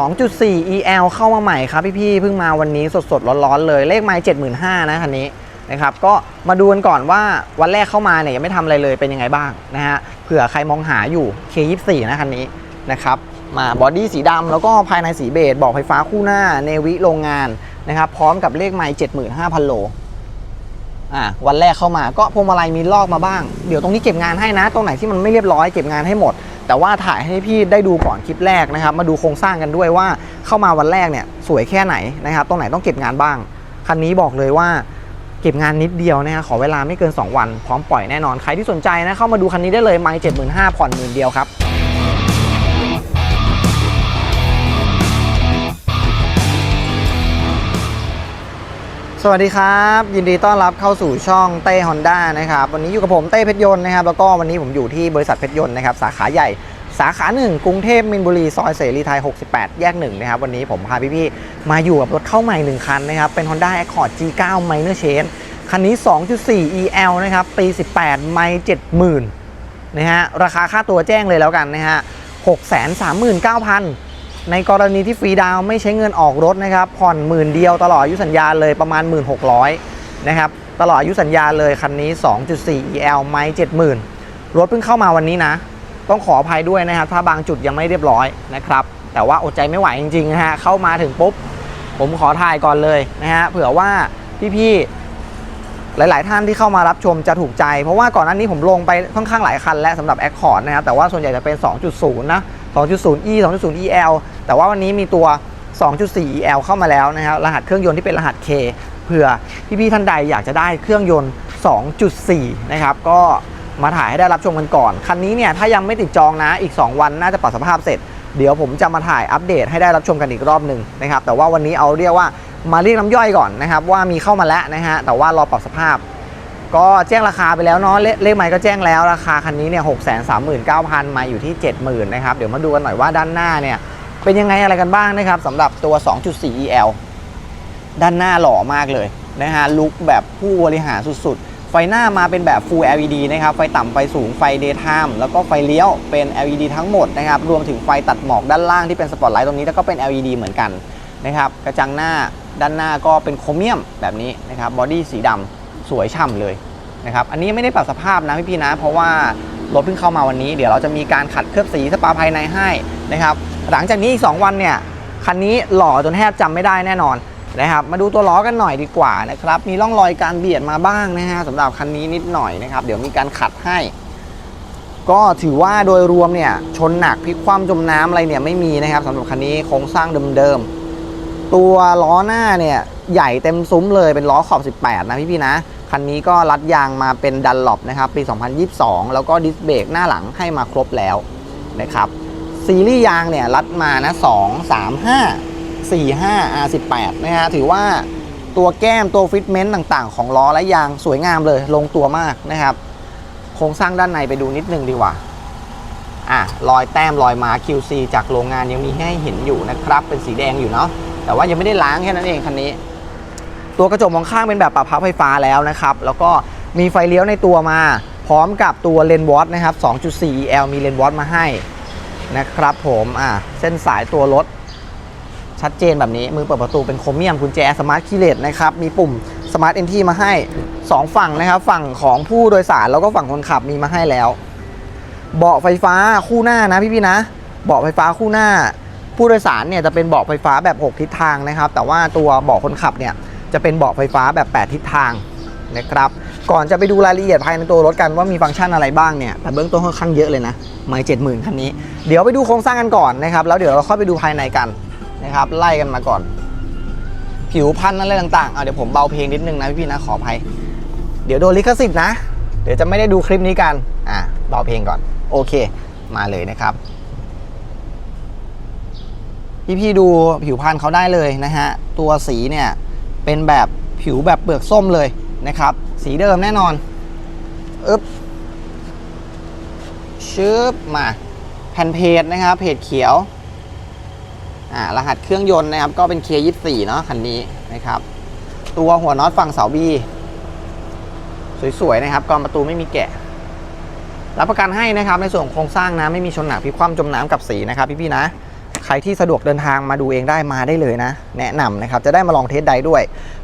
2.4 EL เข้ามาใหม่ครับพี่ๆเพิ่งมาวันนี้สดๆ ร้อนๆ เลยเลขไม้75,000นะคันนี้นะครับก็มาดูกันก่อนว่าวันแรกเข้ามาเนี่ยยังไม่ทำอะไรเลยเป็นยังไงบ้างนะฮะเผื่อใครมองหาอยู่ K24 นะคันนี้นะครับมาบอดี้สีดำแล้วก็ภายในสีเบจบอกไฟฟ้าคู่หน้าเนวิโรงงานนะครับพร้อมกับเลขไม้75,000 โลอะวันแรกเข้ามาก็พวงมาลัยมีลอกมาบ้าง เดี๋ยวตรงนี้เก็บงานให้นะ ตรงไหนที่มันไม่เรียบร้อยเก็บงานให้หมด แต่ว่าถ่ายให้พี่ได้ดูก่อนคลิปแรกนะครับ มาดูโครงสร้างกันด้วยว่าเข้ามาวันแรกเนี่ยสวยแค่ไหนนะครับ ตรงไหนต้องเก็บงานบ้าง คันนี้บอกเลยว่าเก็บงานนิดเดียวนะฮะขอเวลาไม่เกิน 2 วัน พร้อมปล่อยแน่นอนใครที่สนใจนะเข้ามาดูคันนี้ได้เลยไม่เจ็ดหมื่นห้าผ่อนหมื่นเดียวครับสวัสดีครับ ยินดีต้อนรับเข้าสู่ช่องเต้ฮอนด้านะครับ วันนี้อยู่กับผมเต้เพชรยนต์นะครับ แล้วก็วันนี้ผมอยู่ที่บริษัทเพชรยนต์นะครับ สาขาใหญ่ สาขาหนึ่งกรุงเทพมินบุรีซอยเสรีไทย 68 แยกหนึ่งนะครับวันนี้ผมพาพี่ๆมาอยู่กับรถเข้าใหม่ 1 คันนะครับ เป็น Honda Accord G9 Minor Change คันนี้ 2.4 EL นะครับ ปี 18 ไม่70,000นะฮะราคาค่าตัวแจ้งเลยแล้วกันนะฮะ 639,000 ในกรณีที่ฟรีดาวไม่ใช้เงินออกรถนะครับ ผ่อนหมื่นเดียวตลอดอายุสัญญาเลยประมาณ 1,600นะครับตลอดอายุสัญญาเลยคันนี้ 2.4 EL ไม่70,000 รถเพิ่งเข้ามาวันนี้นะ ต้องขออภัยด้วยนะครับ ถ้าบางจุดยังไม่เรียบร้อยนะครับ แต่ว่าอดใจไม่ไหวจริงๆนะฮะเข้ามาถึงปุ๊บ ผมขอถ่ายก่อนเลยนะฮะเผื่อว่าพี่ๆหลาย ๆ ท่านที่เข้ามารับชมจะถูกใจ เพราะว่าก่อนหน้านี้ผมลงไปค่อนข้างหลายคันแล้วสำหรับ Accord นะครับแต่ว่าส่วนใหญ่จะเป็น 2.0 นะ 2.0 E 2.0 EL แต่ว่าวันนี้มีตัว 2.4 EL เข้ามาแล้วนะครับรหัสเครื่องยนต์ที่เป็นรหัส K เผื่อพี่ๆท่านใดอยากจะได้เครื่องยนต์ 2.4 นะครับก็ มาถ่ายให้ได้รับชมกันก่อน คันนี้เนี่ยถ้ายังไม่ติดจองนะอีก 2 วันน่าจะปรับสภาพเสร็จ เดี๋ยวผมจะมาถ่ายอัปเดตให้ได้รับชมกันอีกรอบหนึ่งนะครับแต่ว่าวันนี้เอาเรียกว่ามาเรียกน้ำย่อยก่อนนะครับว่ามีเข้ามาแล้วนะฮะแต่ว่ารอปรับสภาพ ก็แจ้งราคาไปแล้วเนาะเลเลขไม้ก็แจ้งแล้วราคาคันนี้เนี่ยหกแสนสามหมื่นเก้าพันมาอยู่ที่เจ็ดหมื่นนะครับเดี๋ยวมาดูกันหน่อยว่าด้านหน้าเนี่ยเป็นยังไงอะไรกันบ้างนะครับสำหรับตัว 2.4 EL ด้านหน้าหล่อมากเลยนะฮะลุคแบบผู้บริหารสุดๆ ไฟหน้ามาเป็นแบบ Full LED นะครับ ไฟต่ำไฟสูง ไฟ Daytime แล้วก็ไฟเลี้ยวเป็น LED ทั้งหมดนะครับ รวมถึงไฟตัดหมอกด้านล่างที่เป็นสปอตไลท์ตรงนี้แล้วก็เป็น LED เหมือนกันนะครับ กระจังหน้าด้านหน้าก็เป็นโครเมียมแบบนี้นะครับ บอดี้สีดำสวยฉ่ำเลยนะครับ อันนี้ไม่ได้ปรับสภาพนะพี่ๆนะ เพราะว่ารถเพิ่งเข้ามาวันนี้ เดี๋ยวเราจะมีการขัดเคลือบสีสปาภายในให้นะครับ หลังจากนี้อีก2วันเนี่ย คันนี้หล่อจนแทบจำไม่ได้แน่นอน นะครับ มาดูตัวล้อกันหน่อยดีกว่านะครับ มีร่องรอยการเบียดมาบ้างนะฮะสำหรับคันนี้นิดหน่อยนะครับ เดี๋ยวมีการขัดให้ ก็ถือว่าโดยรวมเนี่ยชนหนักพลิกคว่ำจมน้ำอะไรเนี่ยไม่มีนะครับสำหรับคันนี้โครงสร้างเดิมๆตัวล้อหน้าเนี่ยใหญ่เต็มซุ้มเลยเป็นล้อขอบ 18 นะพี่ๆนะคันนี้ก็รัดยางมาเป็นดันหลบนะครับปี 2022 แล้วก็ดิสเบรกหน้าหลังให้มาครบแล้วนะครับซีรีส์ยางเนี่ยรัดมานะ 2 3 5 4 5 R18 นะฮะถือว่าตัวแก้มตัวฟิตเมนต์ต่างๆ ของล้อและยางสวยงามเลย ลงตัวมากนะครับ โครงสร้างด้านในไปดูนิดนึงดีกว่าอะรอยแต้มรอยมา QC จากโรงงานยังมีให้เห็นอยู่นะครับ เป็นสีแดงอยู่เนาะแต่ว่ายังไม่ได้ล้างแค่นั้นเองคันนี้ ตัวกระจกมองข้างเป็นแบบปรับพับไฟฟ้าแล้วนะครับ แล้วก็มีไฟเลี้ยวในตัวมา พร้อมกับตัวเลนส์วอตนะครับ 2.4 EL มีเลนส์วอตมาให้นะครับผมอะเส้นสายตัวรถ ชัดเจนแบบนี้มือเปิดประตูเป็นโครเมียมกุญแจสมาร์ทคีย์เลสนะครับมีปุ่มสมาร์ทเอนทีมาให้ 2 ฝั่งนะครับ ฝั่งของผู้โดยสารแล้วก็ฝั่งคนขับมีมาให้แล้ว เบาะไฟฟ้าคู่หน้านะพี่ๆนะ เบาะไฟฟ้าคู่หน้า ผู้โดยสารเนี่ยจะเป็นเบาะไฟฟ้าแบบ 6 ทิศทางนะครับ แต่ว่าตัวเบาะคนขับเนี่ยจะเป็นเบาะไฟฟ้าแบบ 8 ทิศทางนะครับก่อนจะไปดูรายละเอียดภายในตัวรถกันว่ามีฟังก์ชันอะไรบ้างเนี่ยแต่เบื้องต้นค่อนข้างเยอะเลยนะไม่เจ็ดหมื่นคันนี้ เดี๋ยวไปดูโครงสร้างกันก่อนนะครับแล้วเดี๋ยวเราค่อยไปดูภายในกัน นะครับ ไล่กันมาก่อน ผิวพันธุ์อะไรต่างๆเอาเดี๋ยวผมเบาเพลงนิดนึงนะพี่ๆนะขออภัย เดี๋ยวโดนลิขสิทธิ์นะ เดี๋ยวจะไม่ได้ดูคลิปนี้กันอะเบาเพลงก่อน โอเค มาเลยนะครับพี่ๆดูผิวพันธุ์เขาได้เลยนะฮะตัวสีเนี่ยเป็นแบบผิวแบบเปลือกส้มเลยนะครับ สีเดิมแน่นอนอึ๊บชึบมาแผ่นเพจนะครับเพจเขียว อ่ารหัสเครื่องยนต์นะครับ ก็เป็น K24 เนาะคันนี้นะครับ ตัวหัวน็อตฝั่งเสาบีสวยๆนะครับกรอนประตูไม่มีแกะ รับประกันให้นะครับ ในส่วนโครงสร้างนะไม่มีชนหนักพิคว่ำจมน้ำกับสีนะครับพี่ๆนะใครที่สะดวกเดินทางมาดูเองได้มาได้เลยนะ แนะนำนะครับจะได้มาลองเทสไดด้วย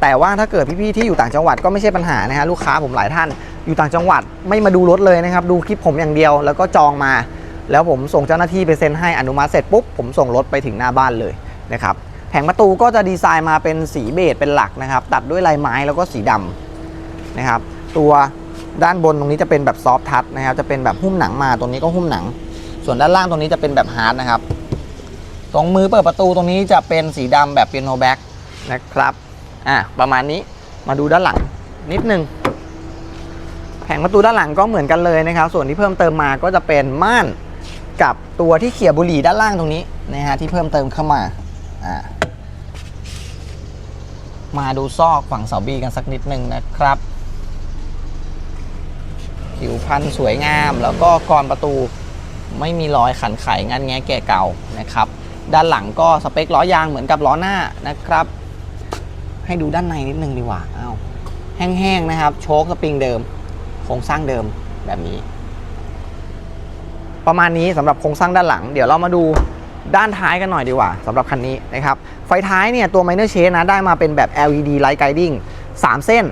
แต่ว่าถ้าเกิดพี่ๆที่อยู่ต่างจังหวัดก็ไม่ใช่ปัญหานะฮะลูกค้าผมหลายท่านอยู่ต่างจังหวัดไม่มาดูรถเลยนะครับ ดูคลิปผมอย่างเดียวแล้วก็จองมา แล้วผมส่งเจ้าหน้าที่ไปเซ็นให้อนุมัติเสร็จปุ๊บผมส่งรถไปถึงหน้าบ้านเลยนะครับแผงประตูก็จะดีไซน์มาเป็นสีเบจเป็นหลักนะครับ ตัดด้วยลายไม้แล้วก็สีดำนะครับตัวด้านบนตรงนี้จะเป็นแบบซอฟทัชนะครับจะเป็นแบบหุ้มหนังมาตรงนี้ก็หุ้มหนัง ส่วนด้านล่างตรงนี้จะเป็นแบบฮาร์ดนะครับตรงมือเปิดประตูตรงนี้จะเป็นสีดำแบบเปียโนแบ็กนะครับอะประมาณนี้มาดูด้านหลังนิดนึงแผงประตูด้านหลังก็เหมือนกันเลยนะครับ ส่วนที่เพิ่มเติมมาก็จะเป็นม่าน กับตัวที่เขี่ยบุหรี่ด้านล่างตรงนี้นะฮะที่เพิ่มเติมเข้ามาอ่ามาดูซอกฝั่งเสาบีกันสักนิดนึงนะครับผิวพันธุ์สวยงาม แล้วก็กรอนประตูไม่มีรอยขันไขงันแงะแก่เก่านะครับ ด้านหลังก็สเปคล้อยางเหมือนกับล้อหน้านะครับ ให้ดูด้านในนิดนึงดีกว่าอ้าวแห้งๆนะครับ โชคสปริงเดิม โครงสร้างเดิมแบบนี้ ประมาณนี้สำหรับโครงสร้างด้านหลัง เดี๋ยวเรามาดูด้านท้ายกันหน่อยดีกว่าสำหรับคันนี้นะครับ ไฟท้ายเนี่ยตัว Minor Shade นะได้มาเป็นแบบ LED Light Guiding 3 เส้น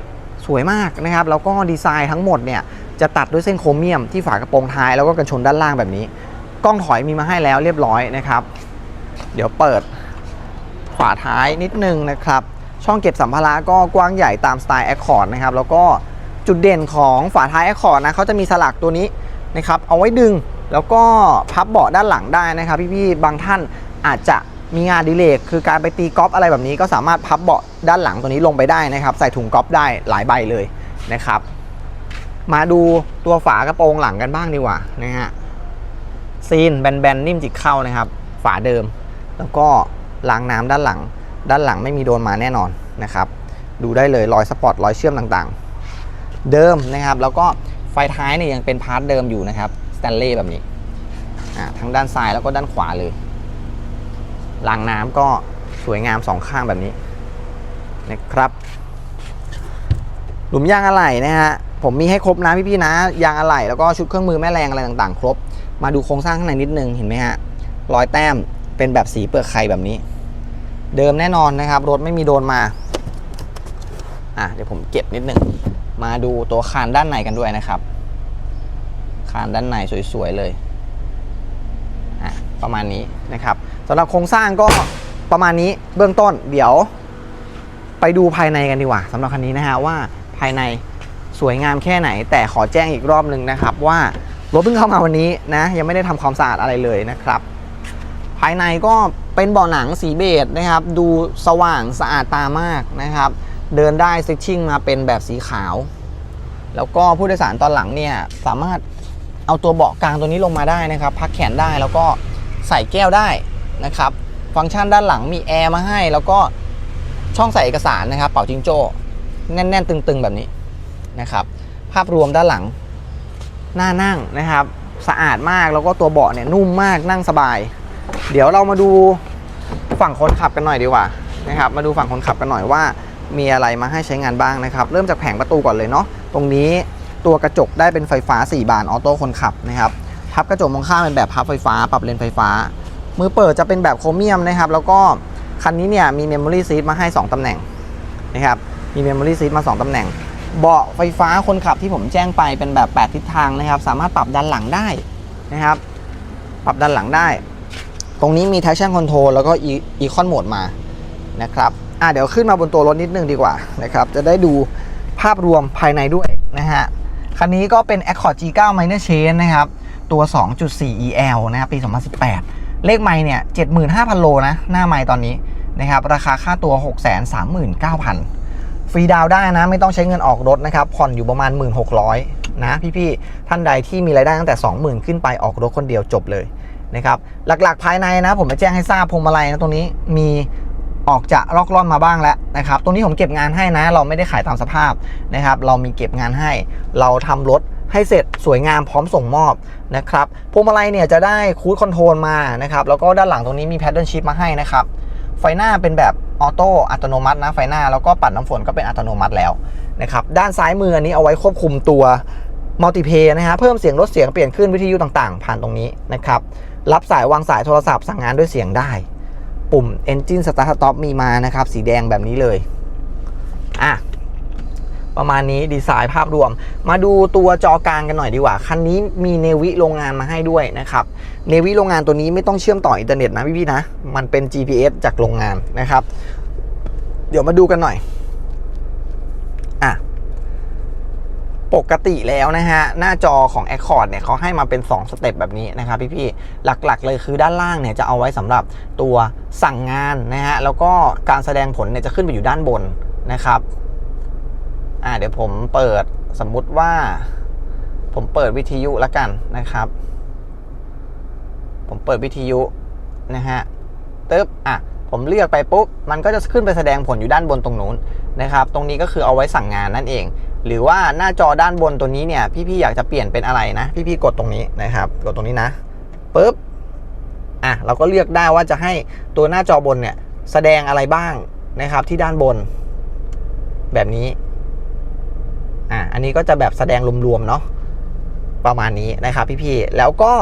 สวยมากนะครับ แล้วก็ดีไซน์ทั้งหมดเนี่ยจะตัดด้วยเส้นโครเมียมที่ฝากระโปรงท้ายแล้วก็กันชนด้านล่างแบบนี้ กล้องถอยมีมาให้แล้วเรียบร้อยนะครับ เดี๋ยวเปิดฝาท้ายนิดนึงนะครับ ช่องเก็บสัมภาระก็กว้างใหญ่ตามสไตล์ Accord นะครับ แล้วก็จุดเด่นของฝาท้าย Accord นะเขาจะมีสลักตัวนี้นะครับเอาไว้ดึง แล้วก็พับเบาะด้านหลังได้นะครับพี่ๆบางท่านอาจจะมีงานดิเลกคือการไปตีกอล์ฟอะไรแบบนี้ก็สามารถพับเบาะด้านหลังตัวนี้ลงไปได้นะครับ ใส่ถุงกอล์ฟได้หลายใบเลยนะครับ มาดูตัวฝากระโปรงหลังกันบ้างดีกว่านะฮะซีนแบนๆนิ่มจิกเข้านะครับ ฝาเดิม แล้วก็ล้างน้ำด้านหลัง ด้านหลังไม่มีโดนมาแน่นอนนะครับ ดูได้เลยรอยสปอตรอยเชื่อมต่างๆ เดิมนะครับ แล้วก็ไฟท้ายเนี่ยยังเป็นพาร์ทเดิมอยู่นะครับ สแตนเล่แบบนี้ทั้งด้านซ้ายแล้วก็ด้านขวาเลยรางน้ำก็สวยงามสองข้างแบบนี้นะครับหลุมยางอะไหล่นะฮะผมมีให้ครบนะพี่ๆนะ ยางอะไหล่แล้วก็ชุดเครื่องมือแม่แรงอะไรต่างๆ ครบ มาดูโครงสร้างข้างในนิดนึงเห็นไหมฮะรอยแต้มเป็นแบบสีเปลือกไข่แบบนี้ เดิมแน่นอนนะครับ รถไม่มีโดนมาอะเดี๋ยวผมเก็บนิดนึงมาดูตัวคานด้านในกันด้วยนะครับ คานด้านในสวยๆเลยอะประมาณนี้นะครับสำหรับโครงสร้างก็ประมาณนี้เบื้องต้นเดี๋ยว ไปดูภายในกันดีกว่าสำหรับคันนี้นะฮะว่าภายในสวยงามแค่ไหน แต่ขอแจ้งอีกรอบหนึ่งนะครับ ว่ารถเพิ่งเข้ามาวันนี้นะยังไม่ได้ทำความสะอาดอะไรเลยนะครับ ภายในก็เป็นเบาะหนังสีเบจนะครับ ดูสว่างสะอาดตามากนะครับ เดินได้ซิชชิ่งมาเป็นแบบสีขาว แล้วก็ผู้โดยสารตอนหลังเนี่ยสามารถ เอาตัวเบาะกลางตัวนี้ลงมาได้นะครับ พักแขนได้แล้วก็ใส่แก้วได้นะครับ ฟังก์ชันด้านหลังมีแอร์มาให้ แล้วก็ช่องใส่เอกสารนะครับ เป่าจิงโจ้แน่นๆ ตึงๆแบบนี้นะครับ ภาพรวมด้านหลังหน่านั่งนะครับ สะอาดมากแล้วก็ตัวเบาะเนี่ยนุ่มมากนั่งสบาย เดี๋ยวเรามาดูฝั่งคนขับกันหน่อยดีกว่านะครับ มาดูฝั่งคนขับกันหน่อยว่า มีอะไรมาให้ใช้งานบ้างนะครับ เริ่มจากแผงประตูก่อนเลยเนาะตรงนี้ ตัวกระจกได้เป็นไฟฟ้า 4 บานออโต้คนขับนะครับพับกระจกมองข้างเป็นแบบพับไฟฟ้า ปรับเลนไฟฟ้า มือเปิดจะเป็นแบบโครเมียมนะครับ แล้วก็คันนี้เนี่ยมีเมมโมรี่ซีทมาให้ 2 ตำแหน่งนะครับมีเมมโมรี่ซีทมา 2 ตำแหน่ง เบาะไฟฟ้าคนขับที่ผมแจ้งไปเป็นแบบ 8 ทิศทางนะครับ สามารถปรับด้านหลังได้นะครับ ปรับด้านหลังได้ ตรงนี้มี traction control แล้วก็ econ mode มานะครับอะเดี๋ยวขึ้นมาบนตัวรถนิดนึงดีกว่านะครับ จะได้ดูภาพรวมภายในด้วยนะฮะ คันนี้ก็เป็น Accord G9 Minor Change นะครับ ตัว 2.4 EL นะครับปี 2018 เลขไมล์เนี่ย 75,000 โลนะ หน้าไมล์ตอนนี้นะครับ ราคาค่าตัว 639,000 ฟรีดาวได้นะ ไม่ต้องใช้เงินออกรถนะครับ ผ่อนอยู่ประมาณ 1,600 นะ พี่ๆ ท่านใดที่มีรายได้ตั้งแต่ 20,000 ขึ้นไปออกรถคนเดียวจบเลยนะครับ หลักๆ ภายในนะ ผมจะแจ้งให้ทราบพวงมาลัยนะตรงนี้มี ออกจะลอกล่อนมาบ้างแล้วนะครับตรงนี้ผมเก็บงานให้นะ เราไม่ได้ขายตามสภาพนะครับ เรามีเก็บงานให้ เราทำรถให้เสร็จสวยงามพร้อมส่งมอบนะครับพวงมาลัยเนี่ยจะได้คูดคอนโทรลมานะครับ แล้วก็ด้านหลังตรงนี้มีแพดเดิลชิพมาให้นะครับ ไฟหน้าเป็นแบบออโต้อัตโนมัตินะไฟหน้าแล้วก็ปัดน้ำฝนก็เป็นอัตโนมัติแล้วนะครับด้านซ้ายมืออันนี้เอาไว้ควบคุมตัวมัลติเพย์นะฮะเพิ่มเสียงลดเสียงเปลี่ยนขึ้นวิทยุต่างๆ ผ่านตรงนี้นะครับรับสายวางสายโทรศัพท์สั่งงานด้วยเสียงได้ ปุ่ม Engine Start Stop มีมานะครับ สีแดงแบบนี้เลย อะ ประมาณนี้ดีไซน์ภาพรวม มาดูตัวจอกลางกันหน่อยดีกว่า คันนี้มีเนวิโรงงานมาให้ด้วยนะครับ เนวิโรงงานตัวนี้ไม่ต้องเชื่อมต่ออินเทอร์เน็ตนะพี่ๆนะ มันเป็น GPS จากโรงงานนะครับ เดี๋ยวมาดูกันหน่อย อะ ปกติแล้วนะฮะ หน้าจอของ Accord เนี่ยเขาให้มาเป็น 2 สเต็ปแบบนี้นะครับพี่ๆหลักๆ เลยคือด้านล่างเนี่ยจะเอาไว้สำหรับตัวสั่งงานนะฮะ แล้วก็การแสดงผลเนี่ยจะขึ้นไปอยู่ด้านบนนะครับอ่าเดี๋ยวผมเปิดสมมุติว่า ผมเปิดวิทยุแล้วกันนะครับ ผมเปิดวิทยุนะฮะตึ๊บอะผมเลือกไปปุ๊บมันก็จะขึ้นไปแสดงผลอยู่ด้านบนตรงนู้นนะครับ ตรงนี้ก็คือเอาไว้สั่งงานนั่นเอง หรือว่าหน้าจอด้านบนตัวนี้เนี่ย พี่ๆอยากจะเปลี่ยนเป็นอะไรนะ พี่ๆกดตรงนี้นะครับ กดตรงนี้นะปุ๊บอะเราก็เลือกได้ว่าจะให้ตัวหน้าจอบนเนี่ย แสดงอะไรบ้างนะครับ ที่ด้านบน แบบนี้อะอันนี้ก็จะแบบแสดงรวมๆเนาะประมาณนี้นะครับพี่ๆแล้วก็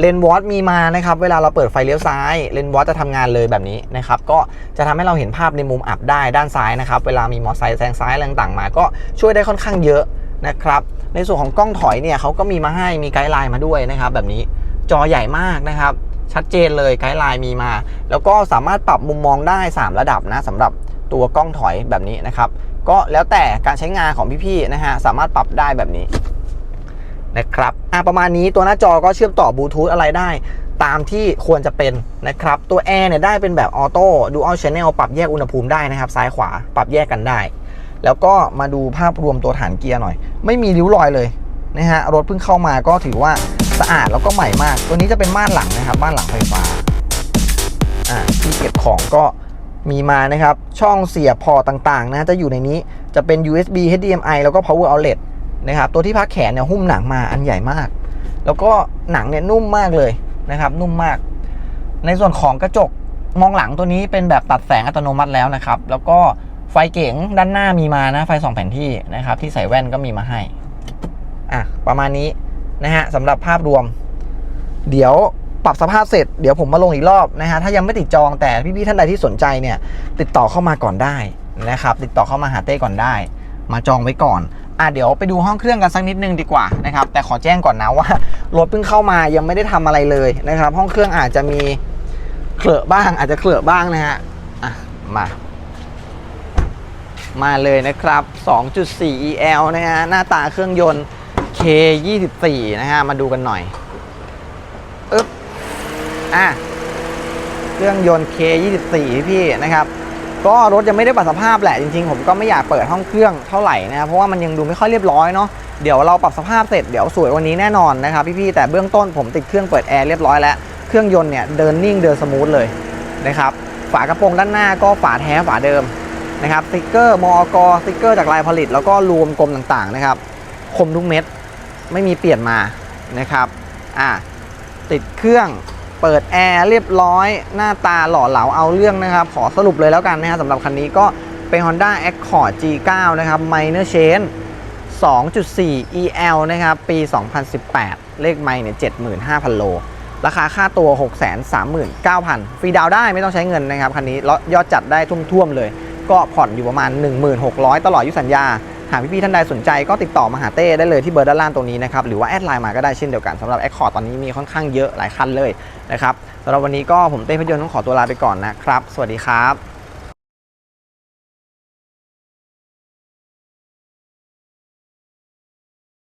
เลนวอตมีมานะครับเวลาเราเปิดไฟเลี้ยวซ้ายเลนวอตจะทำงานเลยแบบนี้นะครับก็จะทำให้เราเห็นภาพในมุมอับได้ด้านซ้ายนะครับเวลามีมอเตอร์ไซค์แซงซ้ายอะไรต่างๆมา ก็ช่วยได้ค่อนข้างเยอะนะครับในส่วนของกล้องถอยเนี่ยเขาก็มีมาให้มีไกด์ไลน์มาด้วยนะครับแบบนี้จอใหญ่มากนะครับชัดเจนเลยไกด์ไลน์มีมา แล้วก็สามารถปรับมุมมองได้ 3 ระดับนะสำหรับตัวกล้องถอยแบบนี้นะครับก็แล้วแต่การใช้งานของพี่ๆนะฮะสามารถปรับได้แบบนี้ นะครับอะประมาณนี้ตัวหน้าจอก็เชื่อมต่อบลูทูธอะไรได้ตามที่ควรจะเป็นนะครับ ตัวแอร์เนี่ยได้เป็นแบบออโต้ดูอัลชแนลปรับแยกอุณหภูมิได้นะครับ ซ้ายขวาปรับแยกกันได้ แล้วก็มาดูภาพรวมตัวฐานเกียร์หน่อย ไม่มีริ้วรอยเลยนะฮะรถเพิ่งเข้ามาก็ถือว่าสะอาดแล้วก็ใหม่มาก ตัวนี้จะเป็นม่านหลังนะครับม่านหลังไฟฟ้าอ่าที่เก็บของก็มีมานะครับ ช่องเสียบพอตต่างๆนะจะอยู่ในนี้จะเป็น USB HDMI แล้วก็ Power Outlet นะครับตัวที่พักแขนเนี่ยหุ้มหนังมาอันใหญ่มาก แล้วก็หนังเนี่ยนุ่มมากเลยนะครับ นุ่มมาก ในส่วนของกระจกมองหลังตัวนี้เป็นแบบตัดแสงอัตโนมัติแล้วนะครับ แล้วก็ไฟเก๋งด้านหน้ามีมานะไฟสองแผ่นที่นะครับที่ใส่แว่นก็มีมาให้อะประมาณนี้นะฮะสำหรับภาพรวม เดี๋ยวปรับสภาพเสร็จเดี๋ยวผมมาลงอีกรอบนะฮะถ้ายังไม่ติดจองแต่พี่ๆท่านใดที่สนใจเนี่ย ติดต่อเข้ามาก่อนได้นะครับ ติดต่อเข้ามาหาเต้ก่อนได้ มาจองไว้ก่อน อะเดี๋ยวไปดูห้องเครื่องกันสักนิดนึงดีกว่านะครับแต่ขอแจ้งก่อนนะว่ารถเพิ่งเข้ามายังไม่ได้ทำอะไรเลยนะครับ ห้องเครื่องอาจจะมีเคลอะบ้าง อาจจะเคลอะบ้างนะฮะอะมา มาเลยนะครับ 2.4 EL นะฮะหน้าตาเครื่องยนต์ K24 นะฮะมาดูกันหน่อยอึ๊บอะเครื่องยนต์ K24 พี่นะครับ ก็รถยังไม่ได้ปรับสภาพแหละจริงๆ ผมก็ไม่อยากเปิดห้องเครื่องเท่าไหร่นะครับเพราะว่ามันยังดูไม่ค่อยเรียบร้อยเนาะเดี๋ยวเราปรับสภาพเสร็จเดี๋ยวสวยวันนี้แน่นอนนะครับพี่ๆแต่เบื้องต้นผมติดเครื่องเปิดแอร์เรียบร้อยแล้วเครื่องยนต์เนี่ยเดินนิ่งเดินสมูทเลยนะครับฝากระโปรงด้านหน้าก็ฝาแท้ฝาเดิมนะครับสติกเกอร์มอกสติกเกอร์จากลายผลิต แล้วก็รวมกลมต่างๆนะครับคมทุกเม็ดไม่มีเปลี่ยนมานะครับอะติดเครื่อง เปิดแอร์เรียบร้อย หน้าตาหล่อเหลาเอาเรื่องนะครับ ขอสรุปเลยแล้วกันนะฮะสำหรับคันนี้ก็เป็น Honda Accord G9 นะครับ Minor Change 2.4 EL นะครับ ปี 2018 เลขไมล์เนี่ย75,000 โล ราคาค่าตัว 639,000 ฟรีดาวได้ไม่ต้องใช้เงินนะครับ คันนี้ยอดจัดได้ทุ่มๆเลย ก็ผ่อนอยู่ประมาณ 16,000ตลอดอายุสัญญา หากพี่ๆท่านใดสนใจก็ติดต่อมาหาเต้ได้เลยที่เบอร์ด้านล่างตรงนี้นะครับหรือว่าแอดไลน์มาก็ได้เช่นเดียวกันสำหรับแอคคอร์ดตอนนี้มีค่อนข้างเยอะหลายคันเลยนะครับสำหรับวันนี้ก็ผมเต้พยนต์ต้องขอตัวลาไปก่อนนะครับ สวัสดีครับ